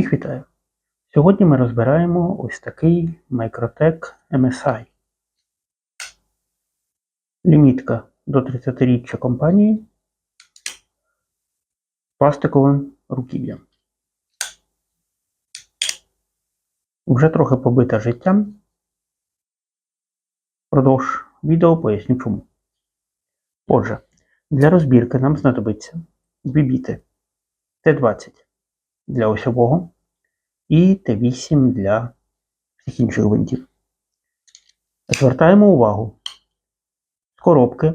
Всіх вітаю! Сьогодні ми розбираємо ось такий Microtech MSI. Лімітка до 30-річчя компанії з пластиковим руків'ям. Вже трохи побита життям. Продовж відео поясню чому. Отже, для розбірки нам знадобиться дві біти Т20 для осьового і Т8 для всіх інших гвинтів. Звертаємо увагу з коробки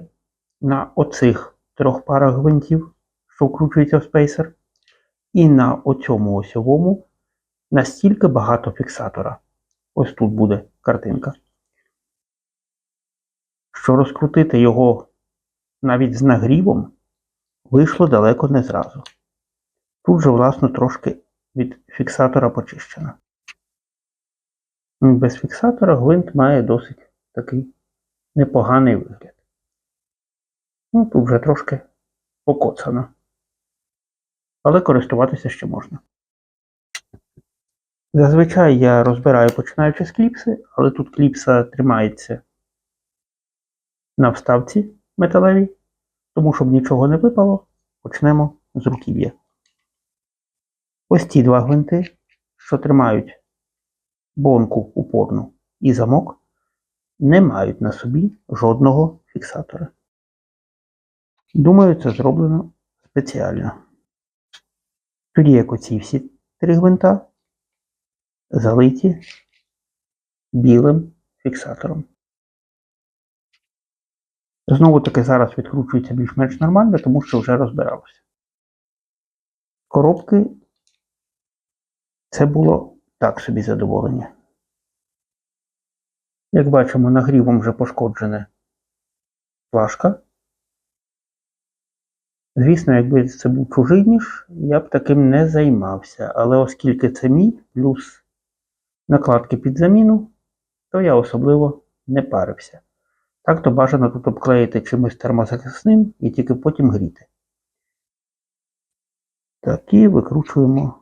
на оцих трьох парах гвинтів, що вкручується в спейсер, і на оцьому осьовому настільки багато фіксатора. Ось тут буде картинка. Що розкрутити його навіть з нагрівом вийшло далеко не зразу. Тут же, власно, трошки від фіксатора почищено. Без фіксатора гвинт має досить такий непоганий вигляд. Ну, тут вже трошки покоцано. Але користуватися ще можна. Зазвичай я розбираю починаючи з кліпси, але тут кліпса тримається на вставці металевій, тому щоб нічого не випало, почнемо з руків'я. Ось ці два гвинти, що тримають бонку упорну і замок, не мають на собі жодного фіксатора. Думаю, це зроблено спеціально. Тоді як оці всі три гвинта залиті білим фіксатором. Знову таки зараз відкручується більш-менш нормально, тому що вже розбиралося. Коробки це було так собі задоволення. Як бачимо, нагрівом вже пошкоджена флажка. Звісно, якби це був чужий ніж, я б таким не займався. Але оскільки це мій, плюс накладки під заміну, то я особливо не парився. Так то бажано тут обклеїти чимось термозахисним і тільки потім гріти. Так, і викручуємо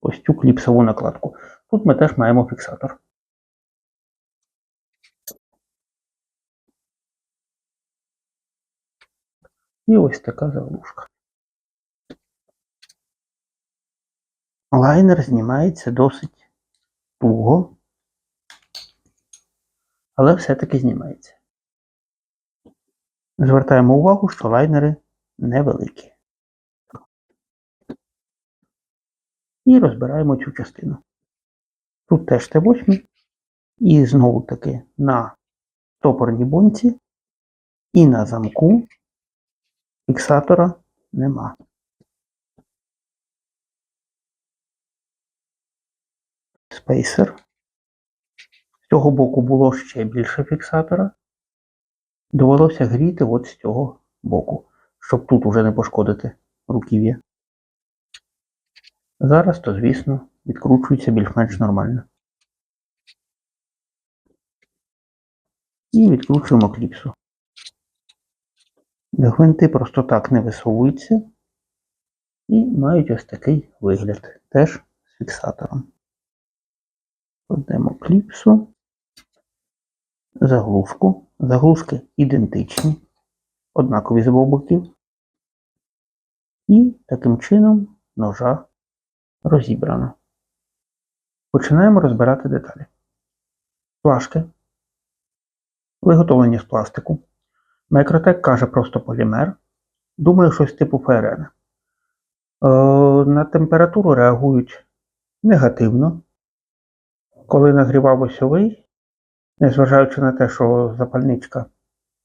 ось цю кліпсову накладку. Тут ми теж маємо фіксатор. І ось така заглушка. Лайнер знімається досить туго, але все-таки знімається. Звертаємо увагу, що лайнери невеликі. І розбираємо цю частину. Тут теж Т8. І знову таки на топорній бонці і на замку фіксатора нема. Спейсер. З цього боку було ще більше фіксатора. Довелося гріти от з цього боку, щоб тут уже не пошкодити руків'я. Зараз то, звісно, відкручується більш-менш нормально. І відкручуємо кліпсу. Гвинти просто так не висовуються і мають ось такий вигляд, теж з фіксатором. Кладемо кліпсу, заглушку. Заглушки ідентичні, однакові з обох боків. І таким чином ножа розібрано. Починаємо розбирати деталі. Плашки. Виготовлені з пластику. Microtech каже просто полімер. Думаю, щось типу ФРН. Е, на температуру реагують негативно. Коли нагрівав осьовий, незважаючи на те, що запальничка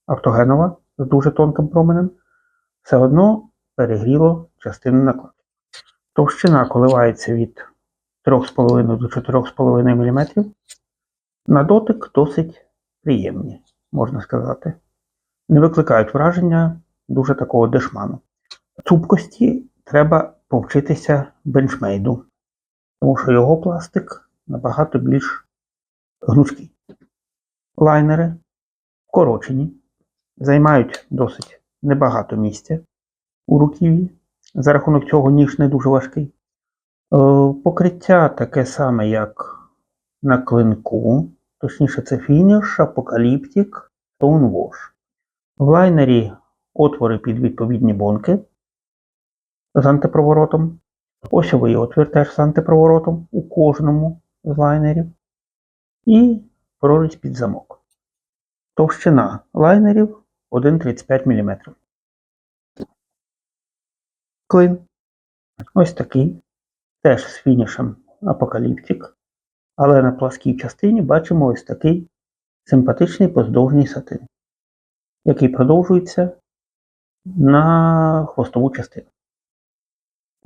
автогенова з дуже тонким променем, все одно перегріло частину накладки. Товщина коливається від 3,5 до 4,5 мм. На дотик досить приємні, можна сказати. Не викликають враження дуже такого дешману. Цупкості треба повчитися бенчмейду, тому що його пластик набагато більш гнучкий. Лайнери вкорочені, займають досить небагато місця у руків'ї. За рахунок цього ніж не дуже важкий. Покриття таке саме, як на клинку, точніше, це фініш, апокаліптик, Stonewash. В лайнері отвори під відповідні бонки з антипроворотом. Осьовий отвір теж з антипроворотом у кожному з лайнерів. І прорізь під замок. Товщина лайнерів 1,35 мм. Клин. Ось такий. Теж з фінішем апокаліптик. Але на пласкій частині бачимо ось такий симпатичний поздовжній сатин, який продовжується на хвостову частину.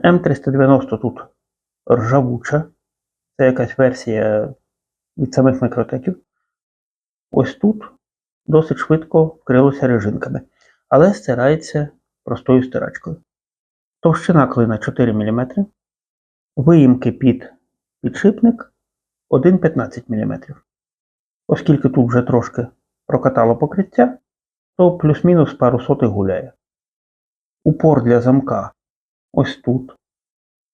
М390 тут ржавуча, це якась версія від самих микротеків. Ось тут досить швидко вкрилося режинками, але стирається простою стирачкою. Товщина клина 4 мм, виїмки під підшипник 1,15 мм. Оскільки тут вже трошки прокатало покриття, то плюс-мінус пару сотих гуляє. Упор для замка ось тут.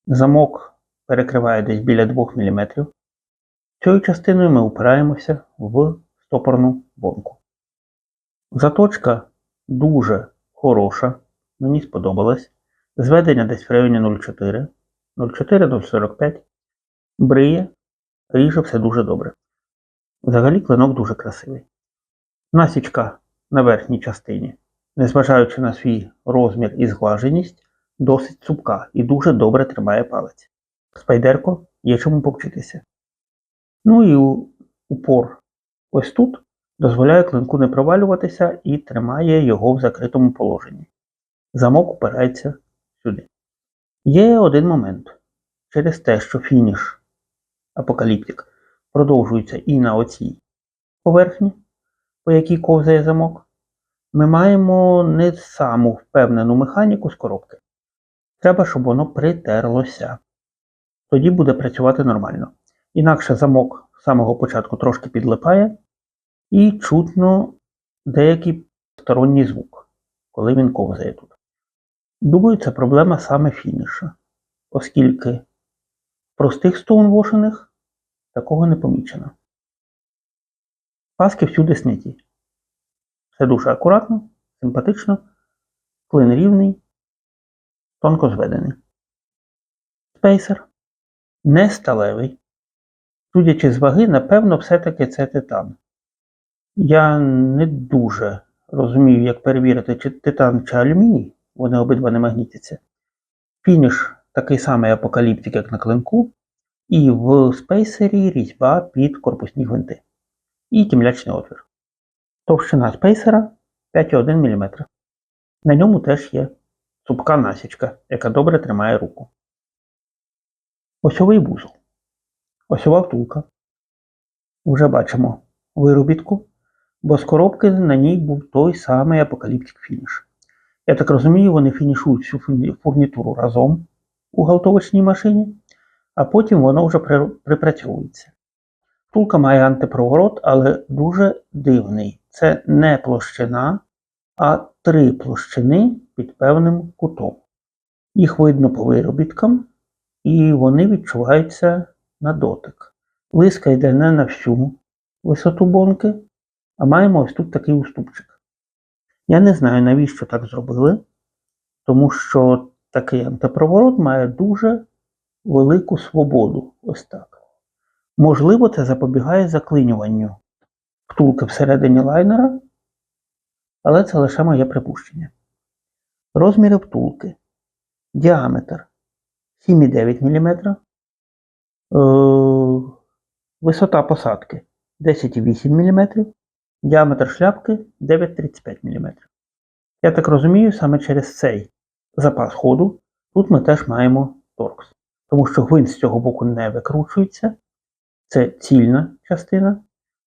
Замок перекриває десь біля 2 мм. Цією частиною ми упираємося в стопорну бомку. Заточка дуже хороша, мені сподобалась. Зведення десь в районі 0,4, 0,4-0,45. Бриє, ріже все дуже добре. Взагалі клинок дуже красивий. Насічка на верхній частині, незважаючи на свій розмір і зглаженість, досить цупка і дуже добре тримає палець. Спайдерко є чому повчитися. Ну і упор ось тут дозволяє клинку не провалюватися і тримає його в закритому положенні. Замок упирається сюди. Є один момент. Через те, що фініш апокаліптик продовжується і на оцій поверхні, по якій ковзає замок, ми маємо не саму впевнену механіку з коробки. Треба, щоб воно притерлося. Тоді буде працювати нормально. Інакше замок з самого початку трошки підлипає, і чутно деякий сторонній звук, коли він ковзає тут. Думаю, це проблема саме фініша, оскільки в простих стоунвошених такого не помічено. Паски всюди сняті. Все дуже акуратно, симпатично, клин рівний, тонко зведений. Спейсер не сталевий. Судячи з ваги, напевно, все-таки це титан. Я не дуже розумію, як перевірити, чи титан чи алюміній, вони обидва не магнітяться. Фініш такий самий апокаліптик, як на клинку, і в спейсері різьба під корпусні гвинти. І тімлячний отвір. Товщина спейсера 5,1 мм. На ньому теж є цупка насічка, яка добре тримає руку. Осьовий вузол. Осьова втулка. Вже бачимо виробітку, бо з коробки на ній був той самий апокаліптик фініш. Я так розумію, вони фінішують всю фурнітуру разом у галтовочній машині, а потім воно вже припрацьовується. Втулка має антипроворот, але дуже дивний. Це не площина, а три площини під певним кутом. Їх видно по виробіткам, і вони відчуваються на дотик. Лиска йде не на всю висоту бонки, а маємо ось тут такий уступчик. Я не знаю, навіщо так зробили, тому що такий антипроворот має дуже велику свободу. Ось так. Можливо, це запобігає заклинюванню втулки всередині лайнера, але це лише моє припущення. Розміри втулки. Діаметр 7,9 мм. Е, висота посадки 10,8 мм. Діаметр шляпки 9,35 мм. Я так розумію, саме через цей запас ходу тут ми теж маємо торкс. Тому що гвинт з цього боку не викручується. Це цільна частина,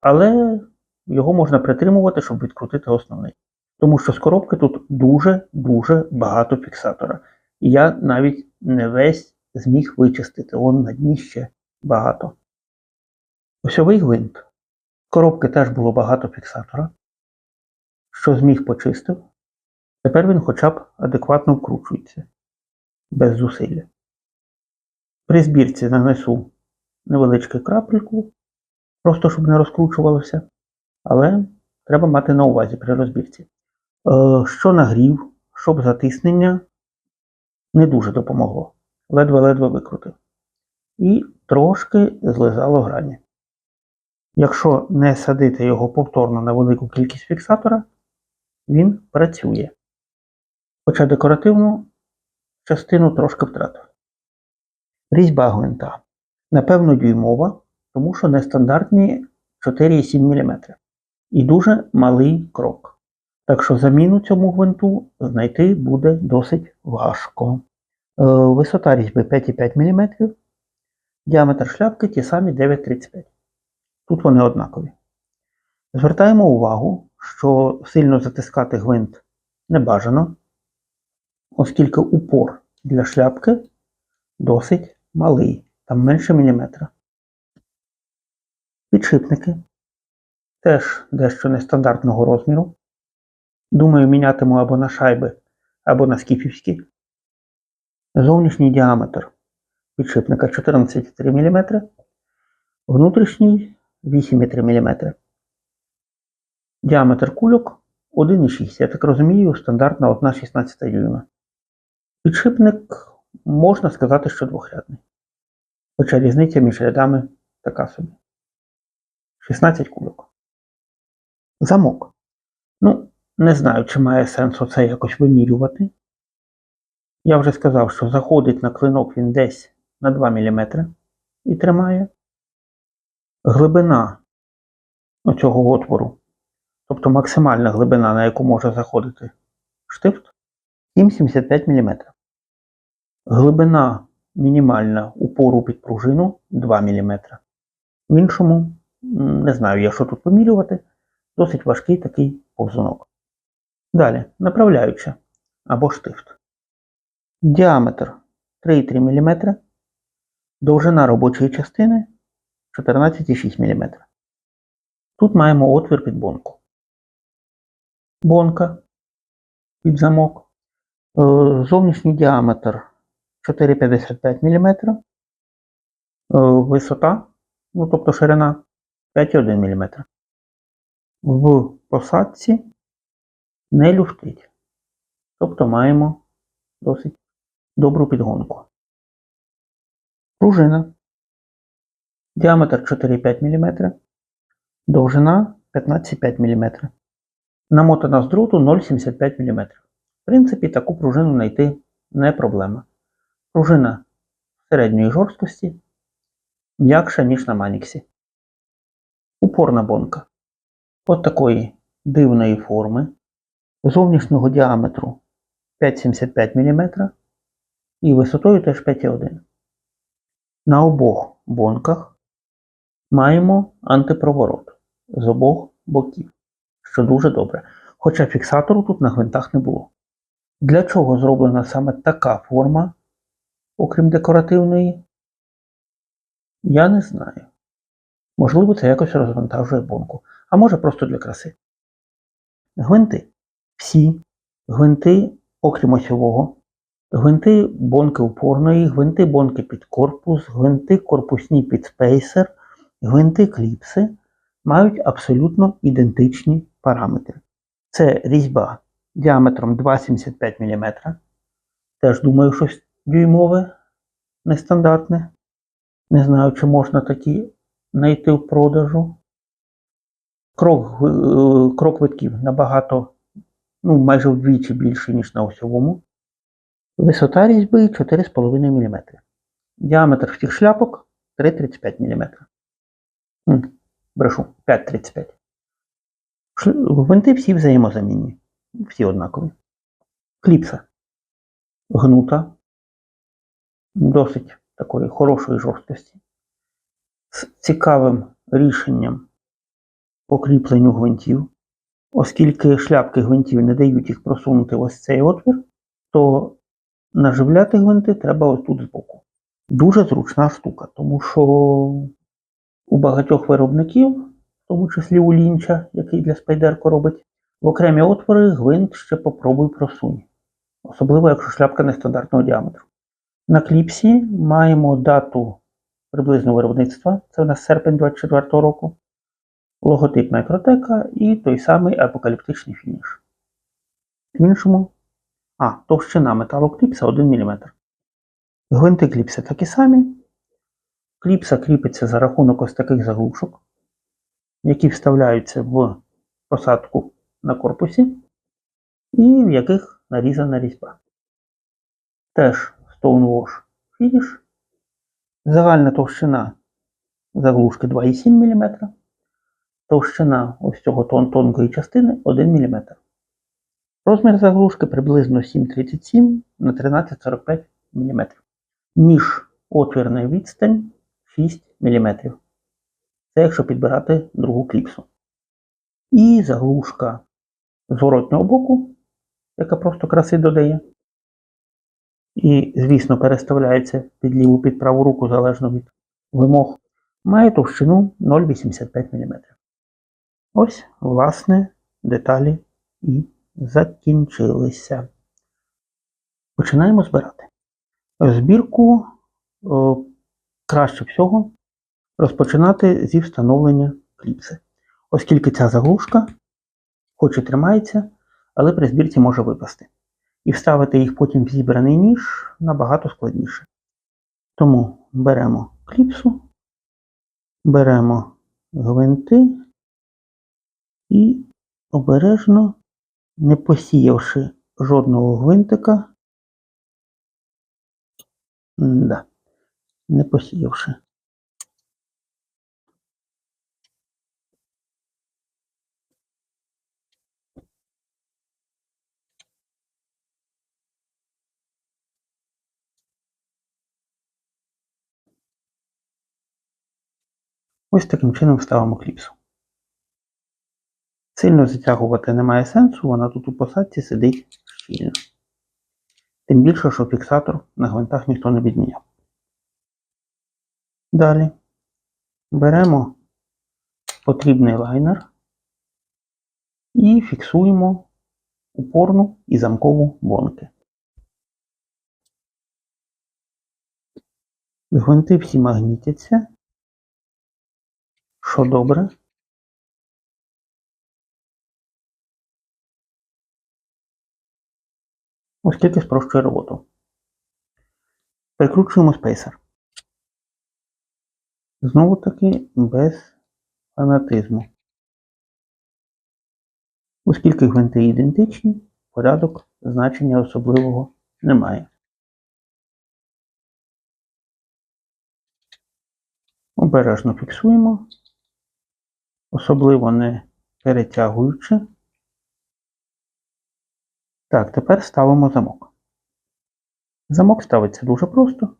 але його можна притримувати, щоб відкрутити основний. Тому що з коробки тут дуже-дуже багато фіксатора. І я навіть не весь зміг вичистити, он на дні ще багато. Осьовий гвинт. Коробки теж було багато фіксатора. Що зміг почистив. Тепер він хоча б адекватно вкручується без зусилля. При збірці нанесу невеличку крапельку, просто щоб не розкручувалося. Але треба мати на увазі при розбірці. Е, Що нагрів, щоб затиснення не дуже допомогло. Ледве-ледве викрутив. І трошки злизало грані. Якщо не садити його повторно на велику кількість фіксатора, він працює. Хоча декоративну частину трошки втратив. Різьба гвинта. Напевно, дюймова, тому що нестандартні 4,7 мм. І дуже малий крок. Так що заміну цьому гвинту знайти буде досить важко. Е, Висота різьби 5,5 мм, діаметр шляпки ті самі 9,35 Тут вони однакові. Звертаємо увагу, що сильно затискати гвинт не бажано, оскільки упор для шляпки досить малий, там менше міліметра. Підшипники теж дещо нестандартного розміру. Думаю, мінятиму або на шайби, або на скіфівські. Зовнішній діаметр підшипника 14,3 мм, внутрішній 8,3 мм. Діаметр кульок 1,6. Я так розумію, стандартна 1,16 дюйма. Підшипник можна сказати, що двохрядний. Хоча різниця між рядами така собі. 16 кульок. Замок. Ну, не знаю, чи має сенс оце якось вимірювати. Я вже сказав, що заходить на клинок він десь на 2 мм і тримає. Глибина оцього отвору, тобто максимальна глибина, на яку може заходити штифт, 7,75 мм. Глибина мінімальна упору під пружину 2 мм. В іншому, не знаю, я що тут помірювати, досить важкий такий повзунок. Далі, направляюча або штифт. Діаметр 3,3 мм, довжина робочої частини 14,6 мм. Тут маємо отвір під бонку. Бонка під замок. Е, Зовнішній діаметр 4,55 мм. Е, Висота, ну тобто ширина 5,1 мм. В посадці не люфтить. Тобто маємо досить добру підгонку. Пружина. Діаметр 4,5 мм. Довжина 15,5 мм. Намотана з дроту 0,75 мм. В принципі, таку пружину знайти не проблема. Пружина середньої жорсткості м'якша, ніж на Маніксі. Упорна бонка. От такої дивної форми. Зовнішнього діаметру 5,75 мм і висотою теж 5,1. На обох бонках маємо антипроворот з обох боків, що дуже добре. Хоча фіксатору тут на гвинтах не було. Для чого зроблена саме така форма, окрім декоративної? Я не знаю. Можливо, це якось розвантажує бонку, а може просто для краси. Гвинти. Всі гвинти, окрім осьового, гвинти бонки упорної, гвинти бонки під корпус, гвинти корпусні під спейсер, гвинти кліпси мають абсолютно ідентичні параметри. Це різьба діаметром 2,75 мм. Теж думаю, щось дюймове, нестандартне. Не знаю, чи можна такі знайти в продажу. Крок, е, крок витків набагато, ну, майже вдвічі більший, ніж на осьовому. Висота різьби 4,5 мм. Діаметр всіх шляпок 3,35 мм. Брешу, 5,35. Ш- Гвинти всі взаємозамінні. Всі однакові. Кліпса. Гнута. Досить такої хорошої жорсткості. З цікавим рішенням по кріпленню гвинтів. Оскільки шляпки гвинтів не дають їх просунути ось цей отвір, то наживляти гвинти треба ось тут збоку. Дуже зручна штука, тому що у багатьох виробників, в тому числі у лінча, який для спайдерку робить, в окремі отвори гвинт ще попробуй просунь. Особливо, якщо шляпка нестандартного діаметру. На кліпсі маємо дату приблизно виробництва, це у нас серпень 24 року, логотип Микротека і той самий апокаліптичний фініш. В іншому, а, товщина металу кліпса 1 мм. Гвинти кліпси такі самі. Кліпса кріпиться за рахунок ось таких заглушок, які вставляються в посадку на корпусі, і в яких нарізана різьба. Теж Stonewash Finish. Загальна товщина заглушки 2,7 мм. Товщина ось цього тон тонкої частини 1 мм. Розмір заглушки приблизно 7,37 на 13,45 мм. Між отвірна відстань 6 мм. Це якщо підбирати другу кліпсу. І заглушка зворотнього боку, яка просто краси додає. І, звісно, переставляється під ліву під праву руку залежно від вимог, має товщину 0,85 мм. Ось, власне, деталі і закінчилися. Починаємо збирати. Збірку о, краще всього розпочинати зі встановлення кліпси, оскільки ця заглушка, хоч і тримається, але при збірці може випасти. І вставити їх потім в зібраний ніж набагато складніше. Тому беремо кліпсу, беремо гвинти і обережно, не посіявши жодного гвинтика, да, не посіявши. Ось таким чином ставимо кліпсу. Сильно затягувати немає сенсу, вона тут у посадці сидить щільно. Тим більше, що фіксатор на гвинтах ніхто не відміняв. Далі беремо потрібний лайнер і фіксуємо упорну і замкову бонки. Гвинти всі магнітяться, що добре. Оскільки спрощує роботу. Прикручуємо спейсер. Знову таки без фанатизму. Оскільки гвинти ідентичні, порядок значення особливого немає. Обережно фіксуємо, особливо не перетягуючи. Так, тепер ставимо замок. Замок ставиться дуже просто.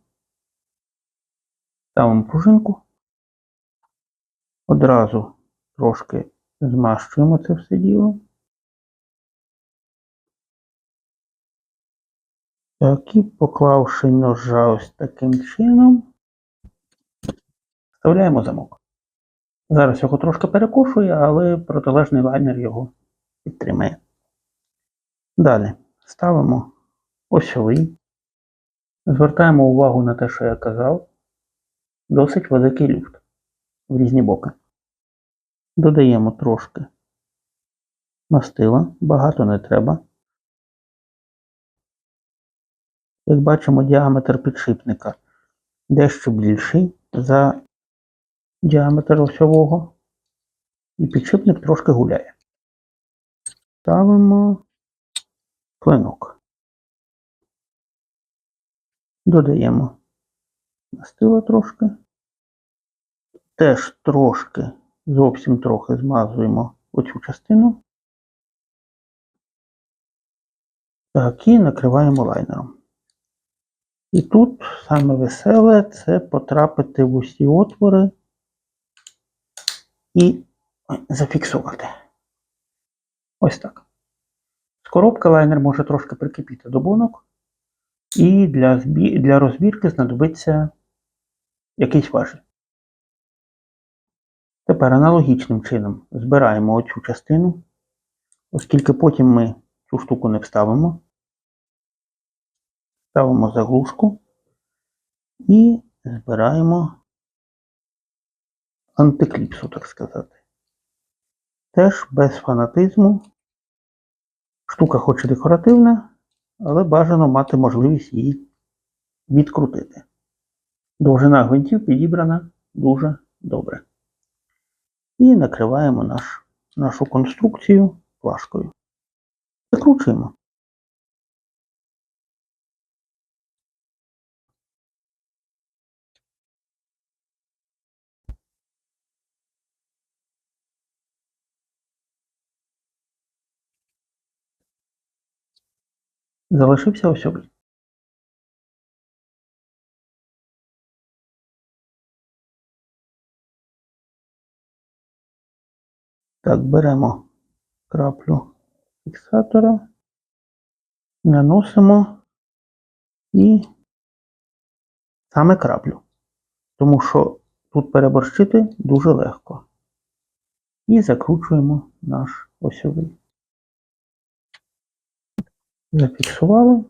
Ставимо пружинку. Одразу трошки змащуємо це все діло. Так, і поклавши ножа ось таким чином, вставляємо замок. Зараз його трошки перекошує, але протилежний лайнер його підтримає. Далі ставимо осьовий. Звертаємо увагу на те, що я казав. Досить великий люфт в різні боки. Додаємо трошки мастила, багато не треба. Як бачимо, діаметр підшипника дещо більший за діаметр осьового, і підшипник трошки гуляє. Ставимо клинок. Додаємо мастила трошки. Теж трошки, зовсім трохи змазуємо оцю частину. Так, і накриваємо лайнером. І тут саме веселе це потрапити в усі отвори і зафіксувати. Ось так. З коробки лайнер може трошки прикипіти до бонок, і для, для розбірки знадобиться якийсь важіль. Тепер аналогічним чином збираємо оцю частину, оскільки потім ми цю штуку не вставимо. Ставимо заглушку І збираємо антикліпсу, так сказати. Теж без фанатизму. Штука хоч і декоративна, але бажано мати можливість її відкрутити. Довжина гвинтів підібрана дуже добре. І накриваємо наш, нашу конструкцію плашкою. Закручуємо. Залишився осьовий. Так, беремо краплю фіксатора, наносимо і саме краплю, тому що тут переборщити дуже легко. І закручуємо наш осьовий. Зафіксували.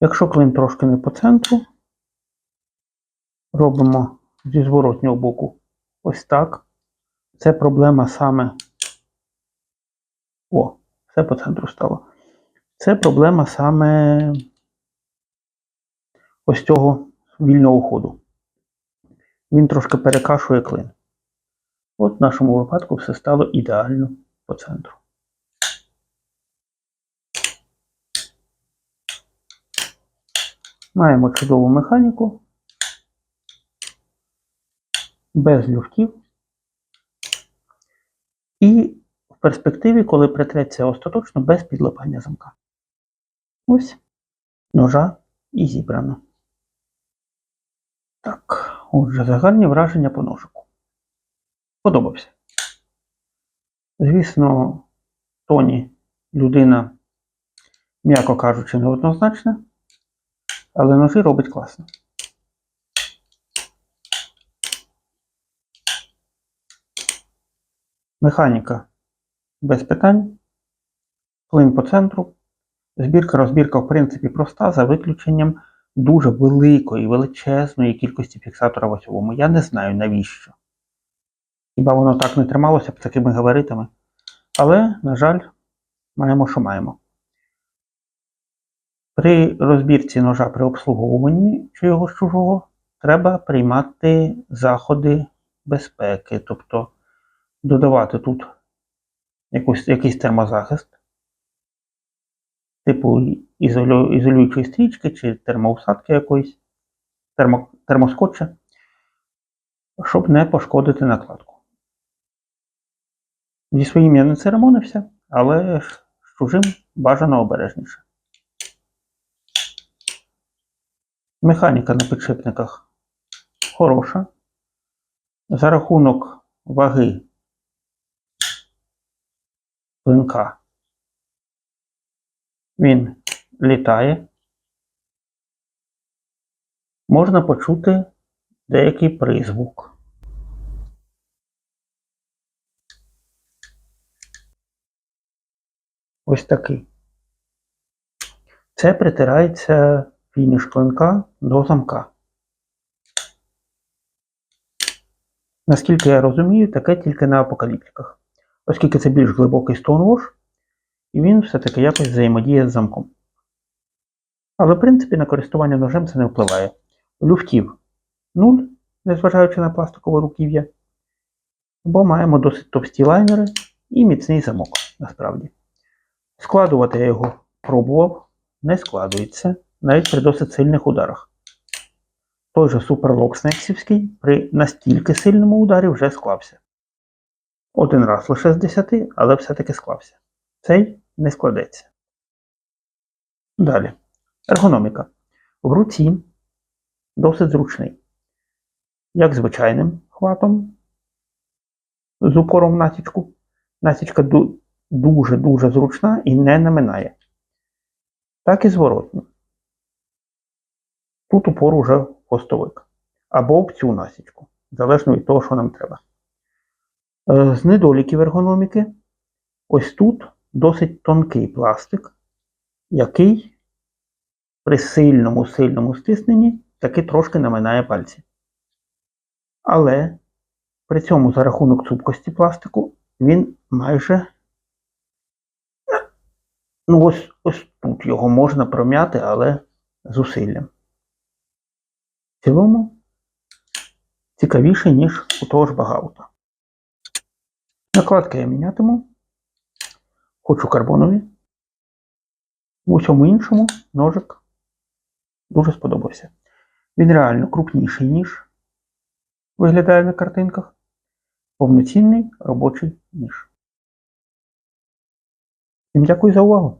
Якщо клин трошки не по центру, робимо зі зворотнього боку ось так. Це проблема саме. О, все по центру стало. Це проблема саме ось цього вільного ходу. Він трошки перекашує клин. От в нашому випадку все стало ідеально по центру. Маємо чудову механіку. Без люфтів. І в перспективі, коли притреться остаточно, без підлипання замка. Ось ножа і зібрано. Так, отже, загальні враження по ножику. Подобався. Звісно, Тоні людина, м'яко кажучи, неоднозначна, але ножі робить класно. Механіка без питань. Клин по центру. Збірка, розбірка, в принципі, проста, за виключенням дуже великої, величезної кількості фіксатора в осьовому. Я не знаю навіщо. Хіба воно так не трималося б такими габаритами. Але, на жаль, маємо, що маємо. При розбірці ножа при обслуговуванні чогось чужого треба приймати заходи безпеки, тобто додавати тут якусь, якийсь термозахист, типу ізолю, ізолюючої стрічки чи термоусадки якоїсь, термо, термоскотча, щоб не пошкодити накладку. Зі своїм я не церемонився, але з чужим бажано обережніше. Механіка на підшипниках хороша. За рахунок ваги клинка він літає. Можна почути деякий призвук. Ось такий. Це притирається фініш клинка до замка. Наскільки я розумію, таке тільки на апокаліптиках. Оскільки це більш глибокий стоунвош, і він все-таки якось взаємодіє з замком. Але, в принципі, на користування ножем це не впливає. Люфтів 0, незважаючи на пластикове руків'я, бо маємо досить товсті лайнери і міцний замок, насправді. Складувати я його пробував, не складується, навіть при досить сильних ударах. Той же суперлок снексівський при настільки сильному ударі вже склався. Один раз лише з 10, але все-таки склався. Цей не складеться. Далі. Ергономіка. В руці досить зручний. Як звичайним хватом з упором в насічку. Насічка дуже-дуже зручна і не наминає. Так і зворотньо. Тут упор уже хвостовик. Або цю насічку, залежно від того, що нам треба. Е, з недоліків ергономіки, ось тут досить тонкий пластик, який при сильному сильному стисненні таки трошки наминає пальці. Але при цьому за рахунок цупкості пластику він майже. Ну, ось, ось тут його можна пром'яти, але зусиллям. В цілому цікавіше, ніж у того ж багаута. Накладки я мінятиму. Хочу карбонові. В усьому іншому ножик дуже сподобався. Він реально крупніший, ніж виглядає на картинках. Повноцінний робочий ніж. Всім дякую за увагу!